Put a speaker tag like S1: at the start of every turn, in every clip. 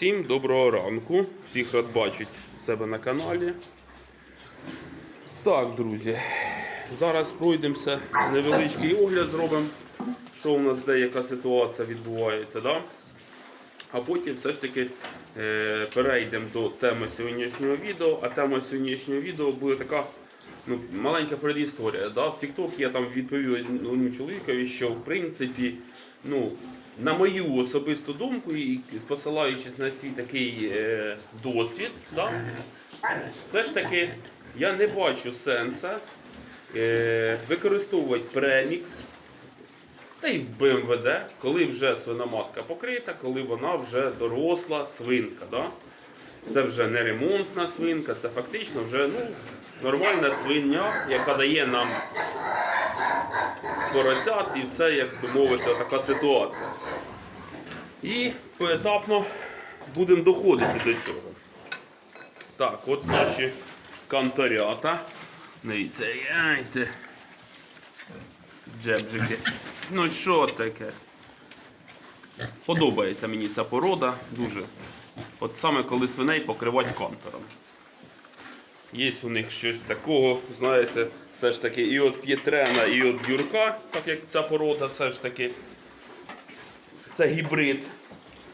S1: Всім доброго ранку. Всіх рад бачити в себе на каналі. Так, друзі, зараз пройдемося, невеличкий огляд зробимо, що у нас де яка ситуація відбувається. Да? А потім все ж таки е, перейдемо до теми сьогоднішнього відео. А тема сьогоднішнього відео буде така ну, маленька предісторія. Да? В TikTok я там відповів одному чоловікові, що в принципі, ну, на мою особисту думку, і посилаючись на свій такий е, досвід, да? все ж таки я не бачу сенсу е, використовувати премікс. Та й БМВД, коли вже свиноматка покрита, коли вона вже доросла свинка. Да? Це вже не ремонтна свинка, це фактично вже ну, нормальна свиня, яка дає нам поросят і все, як би мовити, така ситуація. І поетапно будемо доходити до цього. Так, от наші канторята. Дивіться, яйте. Джебжики. Ну що таке? Подобається мені ця порода дуже. От саме коли свиней покривати контуром. Є у них щось такого, знаєте, все ж таки і от П'єтрена, і от Юрка, так як ця порода, все ж таки. Це гібрид.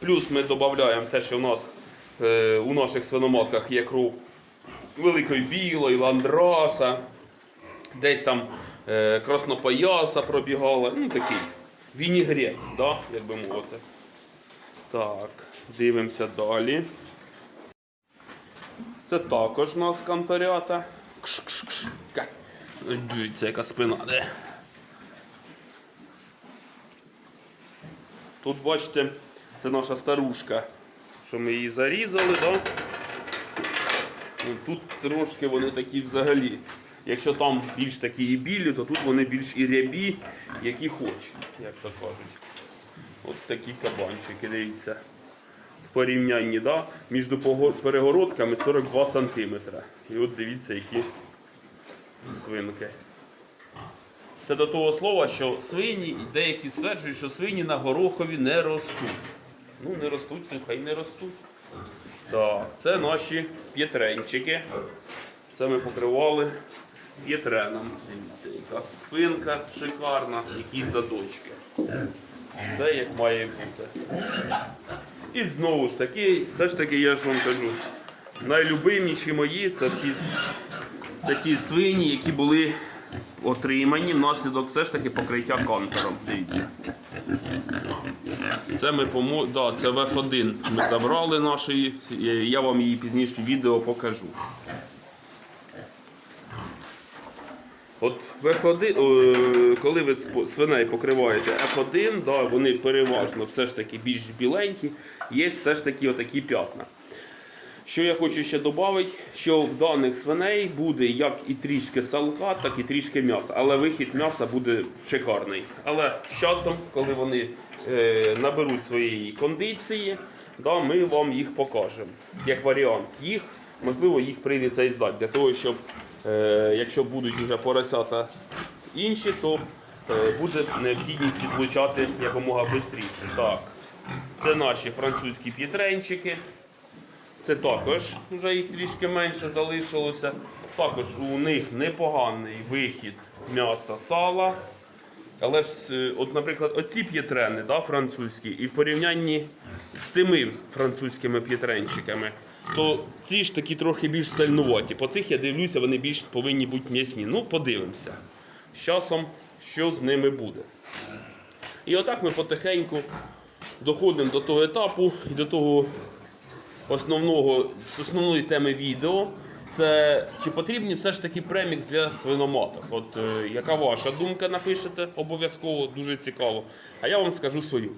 S1: Плюс ми додаємо те, що у нас е, у наших свиноматках є кров великої білої, ландраса, десь там е, краснопояса пробігала, ну такий вінігрет, да, як би мовити. Так, дивимося далі. Це також нас. Кш-кш-кш. Дивіться, яка спина. Де? Тут бачите, це наша старушка, що ми її зарізали, да? Ну, Тут трошки вони такі взагалі. Якщо там більш такі і білі, то тут вони більш і рябі, які хочуть, як то кажуть. От такі кабанчики, дивіться. Порівнянні да, між перегородками 42 см. І от дивіться, які свинки. Це до того слова, що свині, деякі стверджують, що свині на горохові не ростуть. Ну, не ростуть, ну хай не ростуть. Так, це наші п'єтренчики. Це ми покривали п'єтреном. Дивіться, яка спинка шикарна, які задочки. Все як має бути. І знову ж таки, все ж таки, я ж вам кажу, найлюбиміші мої це ті, це ті свині, які були отримані внаслідок все ж таки покриття контуром. Дивіться. Це ми помо... да, це в F1 ми забрали нашої. Я вам її пізніше відео покажу. От в F1, о, коли ви свиней покриваєте F1, да, вони переважно все ж таки більш біленькі, є все ж таки отакі п'ятна. Що я хочу ще додати, що в даних свиней буде як і трішки салка, так і трішки м'яса. Але вихід м'яса буде шикарний. Але з часом, коли вони е, наберуть своєї кондиції, да, ми вам їх покажемо. Як варіант їх, можливо, їх прийдеться і здати. Для того, щоб е, якщо будуть вже поросята інші, то е, буде необхідність відлучати якомога швидше. Так, це наші французькі п'єтренчики. Це також вже їх трішки менше залишилося. Також у них непоганий вихід м'яса сала. Але ж, е, от, наприклад, оці п'єтрени да, французькі, і в порівнянні з тими французькими п'єтренчиками, то ці ж такі трохи більш сальнуваті. По цих я дивлюся, вони більш повинні бути м'ясні. Ну, подивимося. З часом, що з ними буде. І отак ми потихеньку доходимо до того етапу і до того основного, основної теми відео. Це чи потрібні все ж таки премікс для свиноматок? От е, яка ваша думка напишете обов'язково, дуже цікаво. А я вам скажу свою.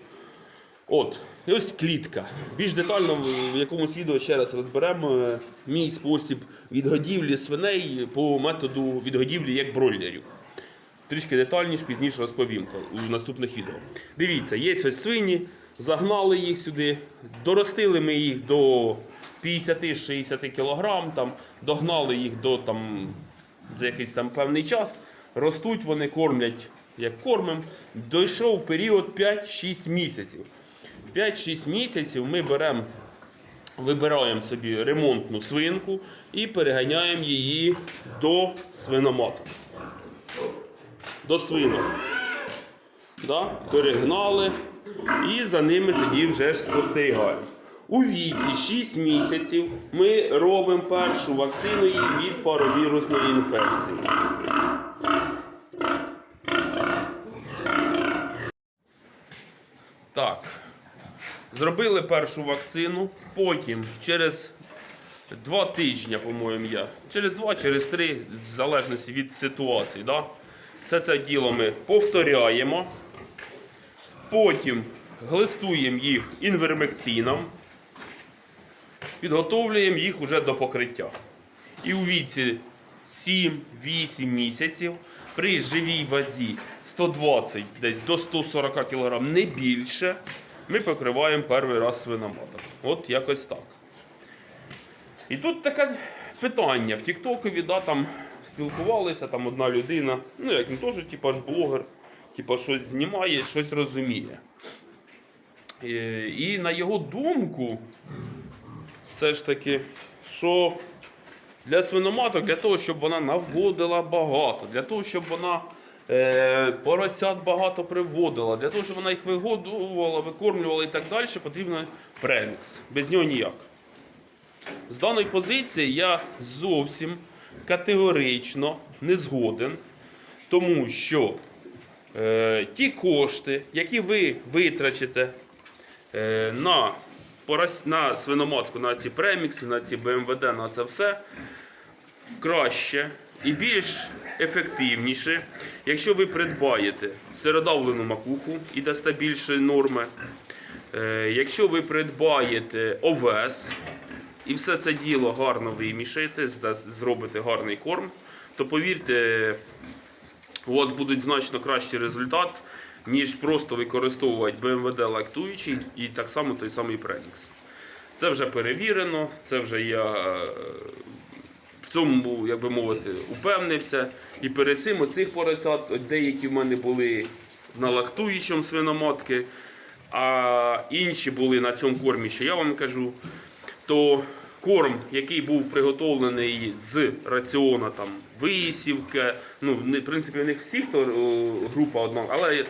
S1: От, і ось клітка. Більш детально в- якомусь відео ще раз розберемо е, мій спосіб відгодівлі свиней по методу відгодівлі як бройлерів. Трішки детальніше пізніше розповім у наступних відео. Дивіться, є ось свині, загнали їх сюди, доростили ми їх до 50-60 кг, там, догнали їх до там, за якийсь там певний час. Ростуть вони, кормлять як кормим. Дійшов період 5-6 місяців. 5-6 місяців ми беремо вибираємо собі ремонтну свинку і переганяємо її до свиноматок. До свинок. Да? Перегнали і за ними тоді вже ж спостерігаємо. У віці 6 місяців ми робимо першу вакцину від паровірусної інфекції. Так. Зробили першу вакцину, потім через два тижні, по-моєму, я. Через два, через три, в залежності від ситуації. Да? Все це діло ми повторяємо. Потім глистуємо їх інвермектином, підготовлюємо їх уже до покриття. І у віці 7-8 місяців при живій вазі 120 десь до 140 кг, не більше, ми покриваємо перший раз свиноматок. От якось так. І тут таке питання. В Тіктокові да, там спілкувалися, там одна людина, ну як він теж, типа ж блогер, типа щось знімає, щось розуміє. І, і на його думку, все ж таки, що для свиноматок, для того, щоб вона наводила багато, для того, щоб вона е, поросят багато приводила, для того, щоб вона їх вигодувала, викормлювала і так далі, потрібен премікс. Без нього ніяк. З даної позиції я зовсім категорично не згоден, тому що е, ті кошти, які ви витрачите е, на, порос... на свиноматку, на ці премікси, на ці БМВД, на це все, краще і більш ефективніше, якщо ви придбаєте середавлену макуху і дасте більше норми. Е, Якщо ви придбаєте овес і все це діло гарно вимішаєте, зробите гарний корм, то повірте, у вас будуть значно кращий результат, ніж просто використовувати БМВД лактуючий і так само той самий премікс. Це вже перевірено, це вже я е, в цьому, як би мовити, упевнився. І перед цим оцих поросят, деякі в мене були на лактуючому свиноматки, а інші були на цьому кормі, що я вам кажу. То корм, який був приготовлений з раціона там, висівки, ну, в принципі, у них всіх то група одна, але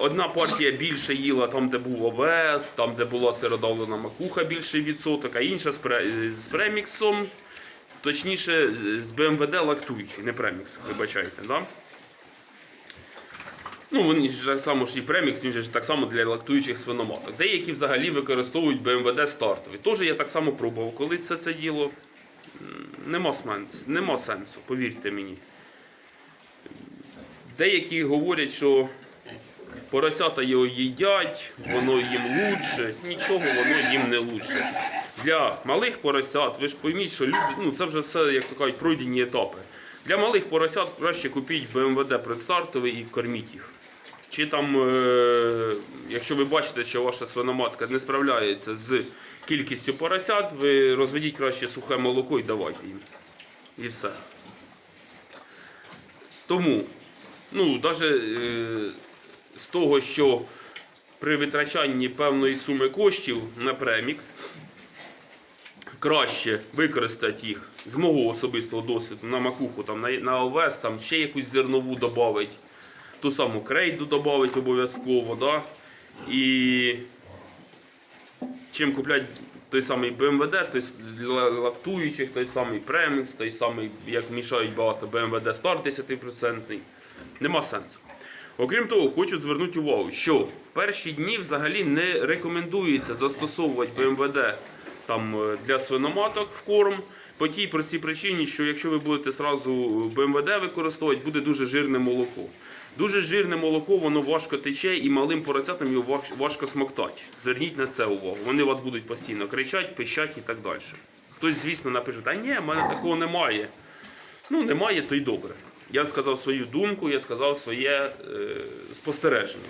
S1: одна партія більше їла там, де був овес, там, де була сиродавлена макуха більший відсоток, а інша з преміксом, точніше, з БМВД лактуючий, не премікс, вибачайте. Да? Ну, вони ж так само ж і премікс, він ж так само для лактуючих свиноматок. Деякі взагалі використовують БМВД стартовий. Теж я так само пробував. Колись все це діло нема, нема сенсу, повірте мені. Деякі говорять, що поросята його їдять, воно їм лучше. Нічого воно їм не лучше. Для малих поросят, ви ж пойміть, що люди, ну це вже все, як то кажуть, пройдені етапи. Для малих поросят краще купіть БМВД предстартовий і корміть їх. Чи там, е, якщо ви бачите, що ваша свиноматка не справляється з кількістю поросят, ви розведіть краще сухе молоко і давайте їм. І все. Тому, ну, навіть е, з того, що при витрачанні певної суми коштів на премікс, краще використати їх з мого особистого досвіду на макуху, там, на, на овес, там ще якусь зернову додати, ту саму крейду додати обов'язково. Да? І чим купляти той самий БМВД, той лактуючих, той самий премікс, той самий, як мішають багато БМВД старт 10%. Нема сенсу. Окрім того, хочу звернути увагу, що в перші дні взагалі не рекомендується застосовувати БМВД там, е, для свиноматок в корм. По тій простій причині, що якщо ви будете зразу БМВД використовувати, буде дуже жирне молоко. Дуже жирне молоко, воно важко тече і малим поросятам його важко смоктати. Зверніть на це увагу. Вони вас будуть постійно кричать, пищать і так далі. Хтось, звісно, напише, та ні, в мене такого немає. Ну, немає, то й добре. Я сказав свою думку, я сказав своє е, спостереження.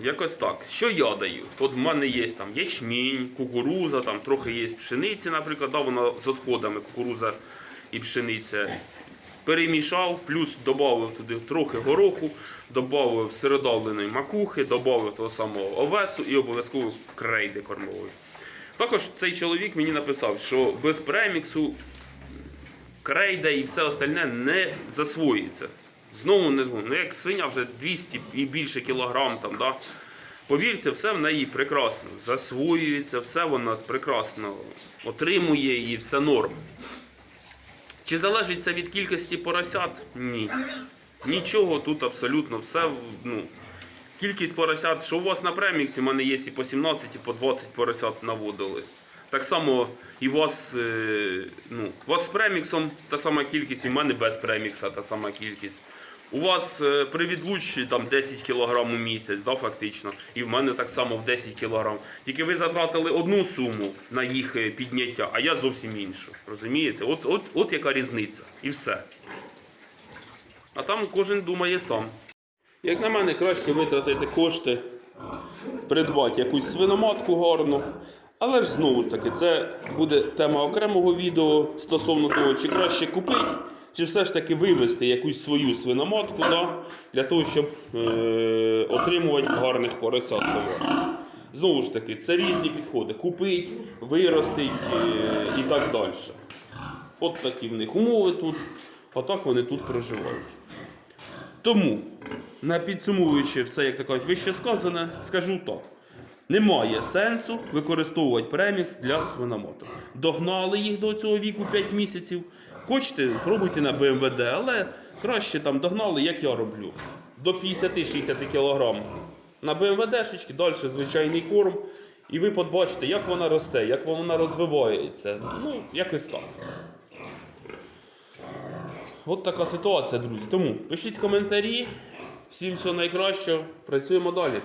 S1: Якось так. Що я даю? От в мене є там ячмінь, кукуруза, там трохи є пшениці, наприклад, да, вона з відходами кукуруза і пшениця. Перемішав, плюс додав туди трохи гороху, додав середовленої макухи, додав того самого овесу і обов'язково крейди кормової. Також цей чоловік мені написав, що без преміксу крейда і все остальне не засвоюється. Знову не ну, як свиня вже 200 і більше кілограм там, да? Повірте, все в неї прекрасно засвоюється, все вона прекрасно отримує і все норм. Чи залежить це від кількості поросят? Ні. Нічого тут абсолютно все. Ну, кількість поросят, що у вас на преміксі, в мене є і по 17, і по 20 поросят наводили. Так само і у вас, е, ну, у вас з преміксом та сама кількість, і в мене без премікса та сама кількість. У вас е, при відлучці там 10 кг у місяць, да, фактично, і в мене так само в 10 кг. Тільки ви затратили одну суму на їх е, підняття, а я зовсім іншу. Розумієте? От, от, от яка різниця. І все. А там кожен думає сам. Як на мене, краще витратити кошти, придбати якусь свиноматку гарну. Але ж знову ж таки, це буде тема окремого відео стосовно того, чи краще купити, чи все ж таки вивести якусь свою свиноматку да, для того, щоб е- отримувати гарних поросят. Знову ж таки, це різні підходи. Купить, виростить е- і так далі. От такі в них умови тут, а так вони тут проживають. Тому, на підсумовуючи все, як то вище сказане, скажу так. Немає сенсу використовувати премікс для свиномоту. Догнали їх до цього віку 5 місяців. Хочете, пробуйте на БМВД, але краще там догнали, як я роблю. До 50-60 кг. На БМВДшечки, далі звичайний корм. І ви побачите, як вона росте, як вона розвивається. Ну, якось так. От така ситуація, друзі. Тому пишіть коментарі. Всім всього найкращого. Працюємо далі.